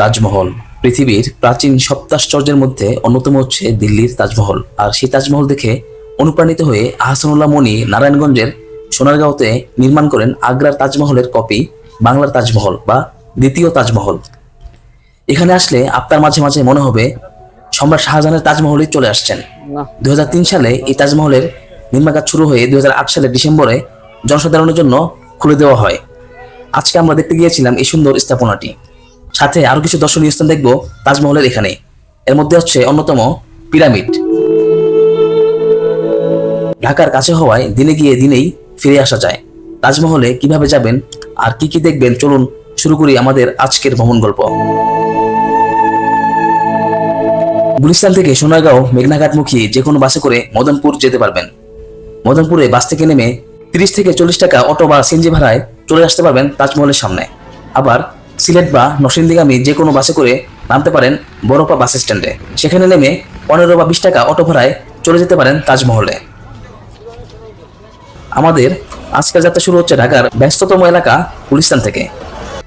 তাজমহল। পৃথিবীর প্রাচীন সপ্তাশ্চর্যের মধ্যে অন্যতম হচ্ছে দিল্লির তাজমহল। আর সেই তাজমহল দেখে অনুপ্রাণিত হয়ে আহসানুল্লাহ মনি নারায়ণগঞ্জের সোনারগাঁওতে নির্মাণ করেন আগ্রার তাজমহলের কপি বাংলার তাজমহল বা দ্বিতীয় তাজমহল। এখানে আসলে আপনার মাঝে মাঝে মনে হবে সম্রাট শাহজাহানের তাজমহলই চলে আসছেন। দুই সালে এই তাজমহলের নির্মাণ কাজ শুরু হয়ে দুই সালের ডিসেম্বরে জনসাধারণের জন্য খুলে দেওয়া হয়। আজকে আমরা দেখতে গিয়েছিলাম এই সুন্দর স্থাপনাটি। সাথে আরও কিছু দর্শনীয় স্থান দেখব তাজমহলের এখানে। এর মধ্যে হচ্ছে অন্যতম পিরামিড। ঢাকার কাছে হওয়ায় দিনে গিয়ে দিনেই ফিরে আসা যায়। তাজমহলে কীভাবে যাবেন, আর কি কি দেখবেন, চলুন শুরু করি আমাদের আজকের ভ্রমণ গল্প। গুলিস্তান থেকে সোনারগাঁও, মেঘনাঘাটমুখী যে কোনো বাসে করে মদনপুর যেতে পারবেন। মদনপুরে বাস থেকে নেমে তিরিশ থেকে চল্লিশ টাকা অটো বা সিএনজি ভাড়ায় চলে আসতে পারবেন তাজমহলের সামনে। আবার সিলেট বা নরসিংদীগামী যে কোনো বাসে করে নামতে পারেন বড়পা বাস স্ট্যান্ডে। সেখানে নেমে পনেরো বা বিশ টাকা অটো ভাড়ায় চলে যেতে পারেন তাজমহলে। আমাদের আজকের যাত্রা শুরু হচ্ছে ঢাকার ব্যস্ততম এলাকা গুলিস্তান থেকে।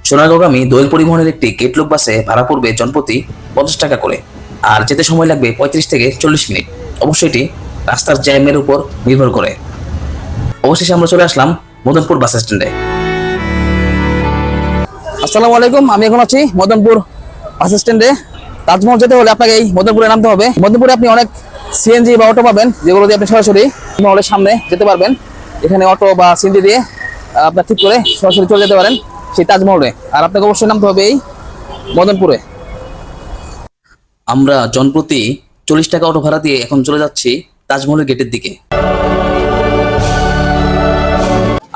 সোনারগাঁওগামী দোয়েল পরিবহনের একটি কেটলুক বাসে ভাড়া পড়বে জনপ্রতি পঞ্চাশ টাকা করে আর যেতে সময় লাগবে পঁয়ত্রিশ থেকে চল্লিশ মিনিট। অবশ্যই এটি রাস্তার জ্যামের উপর নির্ভর করে। অবশেষে আমরা চলে আসলাম মদনপুর বাস স্ট্যান্ডে। আসসালামু আলাইকুম, আমি এখন আছি মদনপুর বাস স্ট্যান্ডে তাজমহল যেতে হলে আপনাকে এই মদনপুরে নামতে হবে। মদনপুরে আপনি অনেক সিএনজি বা অটো পাবেন, যেগুলো দিয়ে আপনি সরাসরি মহলের সামনে যেতে পারবেন। এখানে অটো বা সিএনজি দিয়ে আপনার ঠিক করে সরাসরি চলে যেতে পারেন সেই তাজমহলে। আর আপনাকে অবশ্যই নামতে হবে এই মদনপুরে। আমরা জনপ্রতি চল্লিশ টাকা অটো ভাড়া দিয়ে এখন চলে যাচ্ছি তাজমহলের গেটের দিকে।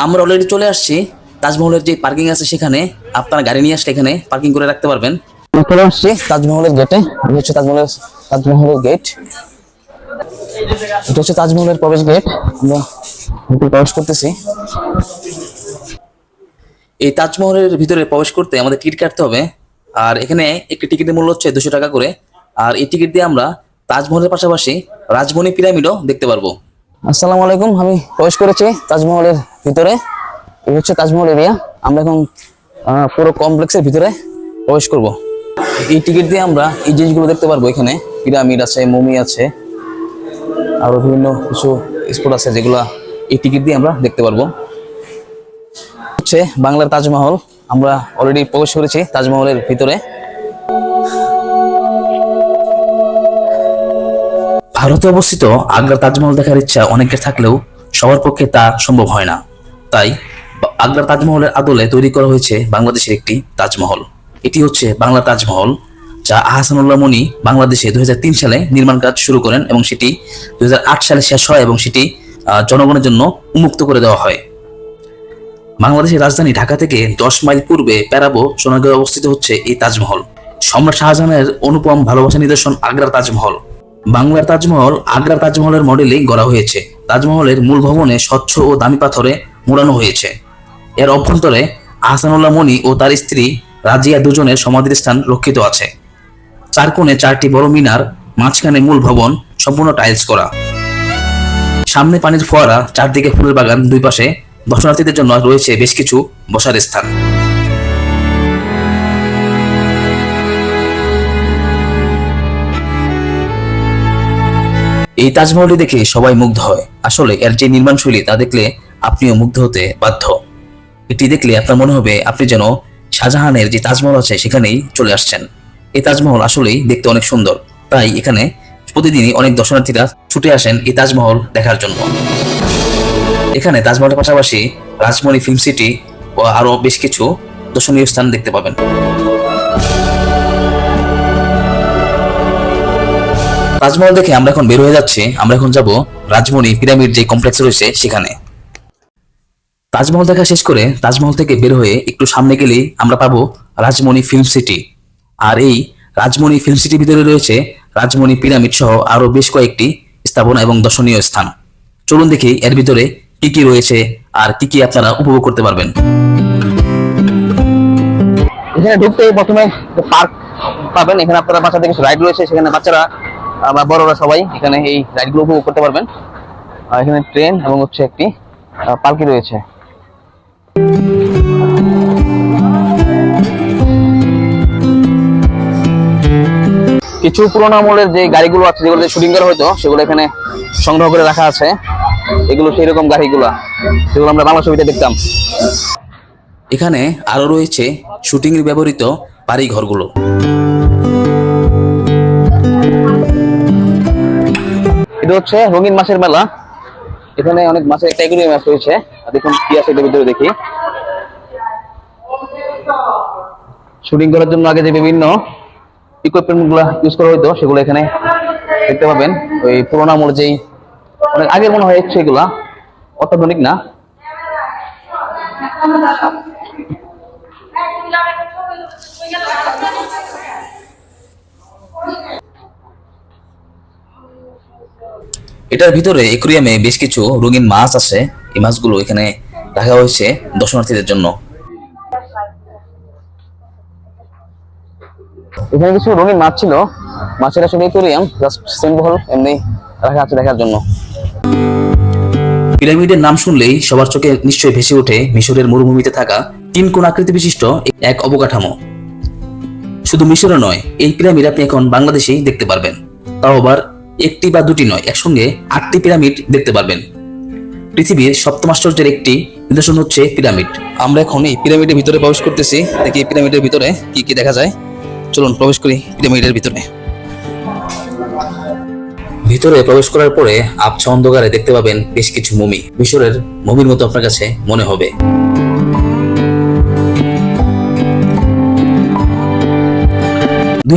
আমরা অলরেডি চলে আসছি তাজমহলের যে পার্কিং আছে সেখানে আপনার গাড়ি নিয়ে আসলে এখানে পার্কিং করে রাখতে পারবেন। চলে আসছি তাজমহলের গেটে আমি হচ্ছে তাজমহলের তাজমহলের গেট এটা হচ্ছে তাজমহলের প্রবেশ গেট আমরা প্রবেশ করতেছি। এই তাজমহলের ভিতরে প্রবেশ করতে আমাদের টিকিট কাটতে হবে। আর এখানে একটি টিকিটের মূল্য হচ্ছে দুশো টাকা করে। আর এই টিকিট দিয়ে আমরা তাজমহলের পাশাপাশি রাজমণি পিরামিডও দেখতে পারব। আসসালামু আলাইকুম আমি প্রবেশ করেছি তাজমহলের ভিতরে। এই হচ্ছে তাজমহল এরিয়া আমরা এখন পুরো কমপ্লেক্সের ভিতরে প্রবেশ করব। এই টিকিট দিয়ে আমরা এই জিনিসগুলো দেখতে পারব এখানে। পিরামিড আছে মমি আছে, আরও বিভিন্ন কিছু স্পট আছে যেগুলা এই টিকিট দিয়ে আমরা দেখতে পারব। হচ্ছে বাংলার তাজমহল। আমরা অলরেডি প্রবেশ করেছি তাজমহলের ভিতরে। ভারতে অবস্থিত আগ্রার তাজমহল দেখার ইচ্ছা অনেকের থাকলেও সবার পক্ষে তা সম্ভব হয় না। তাই আগ্রার তাজমহলের আদলে তৈরি করা হয়েছে বাংলাদেশের একটি তাজমহল। এটি হচ্ছে বাংলা তাজমহল, যা আহসানুল্লাহ মনি বাংলাদেশে দুই হাজার তিন সালে নির্মাণ কাজ শুরু করেন এবং সেটি দুই হাজার আট সালে শেষ হয় এবং সেটি জনগণের জন্য উন্মুক্ত করে দেওয়া হয়। বাংলাদেশের রাজধানী ঢাকা থেকে দশ মাইল পূর্বে প্যারাবো সোনারগাঁয়ে অবস্থিত হচ্ছে এই তাজমহল। সম্রাট শাহজাহানের অনুপম ভালোবাসা নিদর্শন আগ্রার তাজমহল। বাংলার তাজমহল আগ্রার তাজমহলের মডেলেই গড়া হয়েছে। তাজমহলের মূল ভবনে স্বচ্ছ ও দামি পাথরে মোড়ানো হয়েছে। এর অভ্যন্তরে আহসানুল্লাহ মনি ও তার স্ত্রী রাজিয়া দুজনের সমাধির স্থান রক্ষিত আছে। চার কোণে চারটি বড় মিনার, মাঝখানে মূল ভবন, সম্পূর্ণ টাইলস করা। সামনে পানির ফোয়ারা, চারদিকে ফুলের বাগান, দুই পাশে দর্শনার্থীদের জন্য রয়েছে বেশ কিছু বসার স্থান। এই তাজমহলটি দেখে সবাই মুগ্ধ হয়। আসলে এর যে নির্মাণশৈলী তা দেখলে আপনিও মুগ্ধ হতে বাধ্য। এটি দেখলে আপনার মনে হবে আপনি যেন শাহজাহানের যে তাজমহল আছে সেখানেই চলে আসছেন। এই তাজমহল আসলেই দেখতে অনেক সুন্দর। তাই এখানে প্রতিদিনই অনেক দর্শনার্থীরা ছুটে আসেন এই তাজমহল দেখার জন্য। এখানে তাজমহলের পাশাপাশি রাজমণি ফিল্ম সিটি ও আরও বেশ কিছু দর্শনীয় স্থান দেখতে পাবেন। তাজমহল দেখে আমরা এখন বের হয়ে যাচ্ছি। আমরা এখন যাব রাজমণি পিরামিড যে কমপ্লেক্স রয়েছে সেখানে। তাজমহল দেখা শেষ করে তাজমহল থেকে বের হয়ে একটু সামনে গেলেই আমরা পাবো রাজমণি ফিল্ম সিটি। আর এই রাজমণি ফিল্ম সিটির ভিতরে রয়েছে রাজমণি পিরামিড সহ আরও বেশ কয়েকটি স্থাপনা এবং দর্শনীয় স্থান। চলুন দেখি এর ভিতরে কি কি রয়েছে আর কি কি আপনারা উপভোগ করতে পারবেন। এখানে ঢুকতে প্রথমে পার্ক পাবেন। এখানে আপনারা বাচ্চাদের কিছু রাইড রয়েছে। সেখানে বাচ্চারা বা বড়রা সবাই এখানে এই রাইডগুলো উপভোগ করতে পারবেন। এখানে ট্রেন এবং হচ্ছে একটি পার্কি রয়েছে। কিছু পুরোনো আমলের যে গাড়িগুলো আছে যেগুলো শুটিং করা হতো সেগুলো এখানে সংগ্রহ করে রাখা আছে। এগুলো সেই রকম গাড়িগুলা যেগুলো আমরা বাংলা ছবিতে দেখতাম। এখানে আরও রয়েছে শুটিং এর ব্যবহৃত বাড়ি ঘরগুলো এটা হচ্ছে রঙিন মাছের মেলা। এখানে অনেক মাছের একটা এগুলো মাছ রয়েছে আর দেখুন কি আছে এটার ভিতরে দেখি। শুটিং করার জন্য আগে যে বিভিন্ন ইকুইপমেন্টগুলো ইউজ করা হতো সেগুলো এখানে দেখতে পাবেন। ওই পুরোনো আমল যেই অনেক আগের মনে হয় এগুলা, অত্যাধুনিক না। এটার ভিতরে একুরিয়ামে বেশ কিছু রঙিন মাছ আছে। এই মাছগুলো এখানে রাখা হয়েছে দর্শনার্থীদের জন্য। এখানে কিছু রঙিন মাছ ছিল। মাছের আসলে একুরিয়াম, জাস্ট সিম্বল এমনি রাখা আছে দেখার জন্য। পিরামিডের নাম শুনলেই সবার চোখে নিশ্চয়ই ভেসে ওঠে মিশরের মরুভূমিতে থাকা তিন কোণ আকৃতি বিশিষ্ট এক অবকাঠামো। শুধু মিশরে নয়, এই পিরামিড আপনি এখন বাংলাদেশেই দেখতে পারবেন। তাও আবার একটি বা দুটি নয়, একসঙ্গে আটটি পিরামিড দেখতে পারবেন। পৃথিবীর সপ্তম আশ্চর্যের একটি নিদর্শন হচ্ছে পিরামিড। আমরা এখন এই পিরামিডের ভিতরে প্রবেশ করতেছি। দেখি পিরামিডের ভিতরে কি কি দেখা যায়। চলুন প্রবেশ করি পিরামিডের ভিতরে। ভিতরে প্রবেশ করার পরে আবছা অন্ধকারে দেখতে পাবেন বেশ কিছু মমি। মিশরের মমির মতো আপনার কাছে মনে হবে। দুই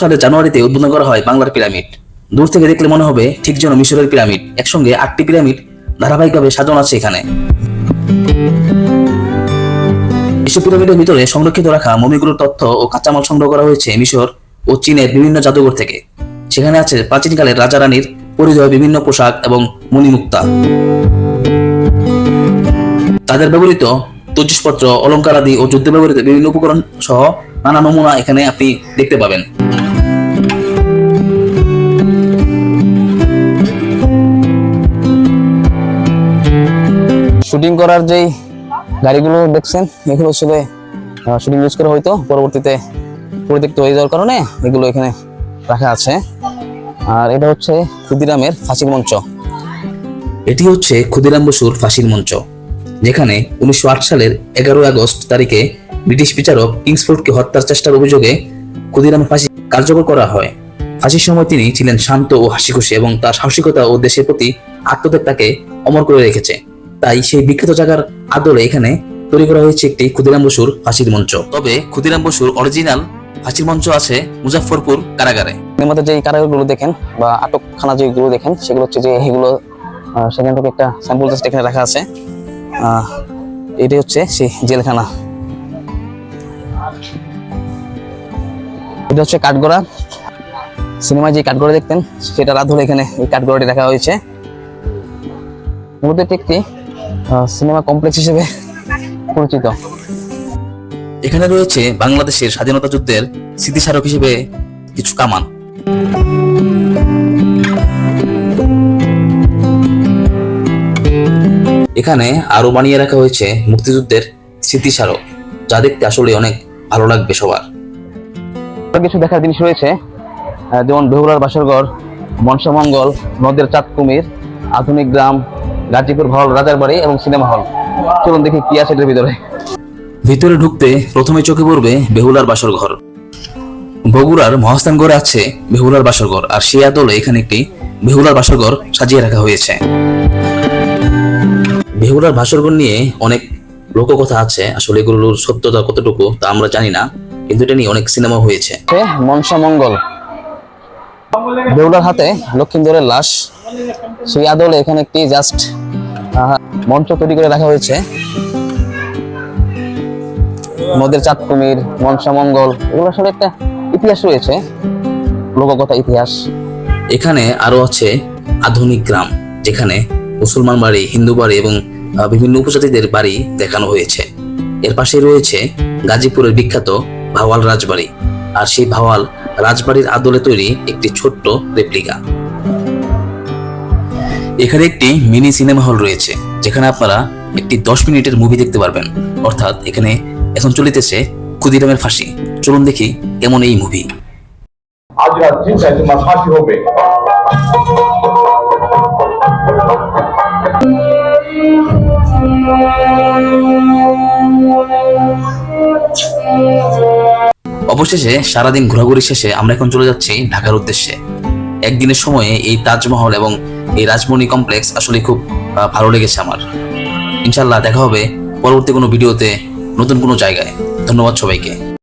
সালের জানুয়ারিতে উদ্বোধন করা হয় বাংলার পিরামিড। দূর থেকে দেখলে মনে হবে ঠিক যেন মিশরের পিরামিড। একসঙ্গে আটটি পিরামিড ধারাবাহিকভাবে সাজানো আছে এখানে। এসব পিরামিডের ভিতরে সংরক্ষিত রাখা মমিগুলোর তথ্য ও কাঁচামাল সংগ্রহ করা হয়েছে মিশর ও চীনের বিভিন্ন জাদুঘর থেকে। সেখানে আছে প্রাচীনকালের রাজা রানীর পরিধেয় বিভিন্ন পোশাক এবং মণিমুক্তা। তাদের ব্যবহৃত তৈজসপত্র অলঙ্কার আদি ও যুদ্ধে ব্যবহৃত বিভিন্ন উপকরণ সহ নানা নমুনা এখানে আপনি দেখতে পাবেন। শুটিং করার যেই গাড়িগুলো দেখছেন, এগুলো আসলে শুটিং ইউজ করা হয়তো পরবর্তীতে পরিত্যক্ত হয়ে যাওয়ার কারণে এগুলো এখানে রাখা আছে। আর এটা হচ্ছে ক্ষুদিরামের ফাঁসির মঞ্চ। এটি হচ্ছে ক্ষুদিরাম বসুর ফাঁসির মঞ্চ, যেখানে উনিশশো আট সালের এগারোই আগস্ট তারিখে ব্রিটিশ বিচারক কিংসফোর্ডকে হত্যার চেষ্টার অভিযোগে ক্ষুদিরামের ফাঁসি কার্যকর করা হয়। ফাঁসির সময় তিনি ছিলেন শান্ত ও হাসিখুশি এবং তার সাহসিকতা ও দেশের প্রতি আত্মত্যাগ তাকে অমর করে রেখেছে। তাই সেই বিখ্যাত জায়গার আদলে এখানে তৈরি করা হয়েছে একটি ক্ষুদিরাম বসুর ফাঁসির মঞ্চ। তবে ক্ষুদিরাম বসুর অরিজিনাল ফাঁসির মঞ্চ আছে মুজাফফরপুর কারাগারে। এর মধ্যে যে কারাগারগুলো দেখেন বা আটকখানা যেগুলো দেখেন, সেগুলো হচ্ছে যে এগুলো সেখান থেকে একটা স্যাম্পল জাস্ট এখানে রাখা আছে। এটি হচ্ছে সেই জেলখানা। এটা হচ্ছে কাঠগড়া। সিনেমায় যে কাঠগড়া দেখতেন, সেটা হলে এখানে এই কাঠগড়াটি রাখা হয়েছে। মূলত একটি সিনেমা কমপ্লেক্স হিসেবে পরিচিত। এখানে রয়েছে বাংলাদেশের স্বাধীনতা যুদ্ধের স্মৃতিস্মারক হিসেবে কিছু কামান। এখানে আরও বানিয়ে রাখা হয়েছে মুক্তিযুদ্ধের স্মৃতিস্মারক যা দেখতে আসলে অনেক ভালো লাগবে সবার। কিছু দেখার জিনিস রয়েছে যেমন বেহুলার বাসরঘর মনসামঙ্গল নদের চাঁদ কুমির আধুনিক গ্রাম গাজীপুর হল রাজার বাড়ি এবং সিনেমা হল। চলুন দেখি কি আছে এটার ভিতরে। ভিতরে ঢুকতে প্রথমে চোখে পড়বে বেহুলার বাসর ঘর। বগুড়ার মহাস্থানগড়ে আছে বেহুলার বাসর ঘর আর সেই আদলে এখানে একটি বেহুলার বাসর ঘর সাজিয়ে রাখা হয়েছে। বেহুলার বাসরঘর নিয়ে অনেক লোককথা আছে আসলে এগুলোর সত্যতা কতটুকু তা আমরা জানি না কিন্তু এটা নিয়ে অনেক সিনেমা হয়েছে। আছে মনসামঙ্গল বেহুলার হাতে লক্ষিন্দরের লাশ। সেই আদলে এখানে একটি জাস্ট মঞ্চ তৈরি করে রাখা হয়েছে। নদের চাঁদ কুমির মনসামঙ্গল, এগুলো আসলে একটা ইতিহাস রয়েছে। লোককথা ইতিহাস। এখানে আরও আছে আধুনিক গ্রাম, যেখানে মুসলমান বাড়ি, হিন্দু বাড়ি এবং বিভিন্ন উপজাতিদের বাড়ি দেখানো হয়েছে। এর পাশে রয়েছে গাজীপুরের বিখ্যাত ভাওয়াল রাজবাড়ি। আর সেই ভাওয়াল রাজবাড়ির আদলে তৈরি একটি ছোট্ট রেপ্লিকা। এখানে একটি মিনি সিনেমা হল রয়েছে যেখানে আপনারা একটি দশ মিনিটের মুভি দেখতে পারবেন। অর্থাৎ এখানে এখন চলিতেছে ক্ষুদিরামের ফাঁসি। চলুন দেখি কেমন এই মুভি আজ তোমার ফাঁসি হবে। অবশেষে সারাদিন ঘোরাঘুরি শেষে আমরা এখন চলে যাচ্ছি ঢাকার উদ্দেশ্যে। একদিনের সময়ে এই তাজমহল এবং এই রাজমণি কমপ্লেক্স আসলে খুব ভালো লেগেছে আমার। ইনশাল্লাহ দেখা হবে পরবর্তী কোনো ভিডিওতে নতুন কোনো জায়গায়। ধন্যবাদ সবাইকে।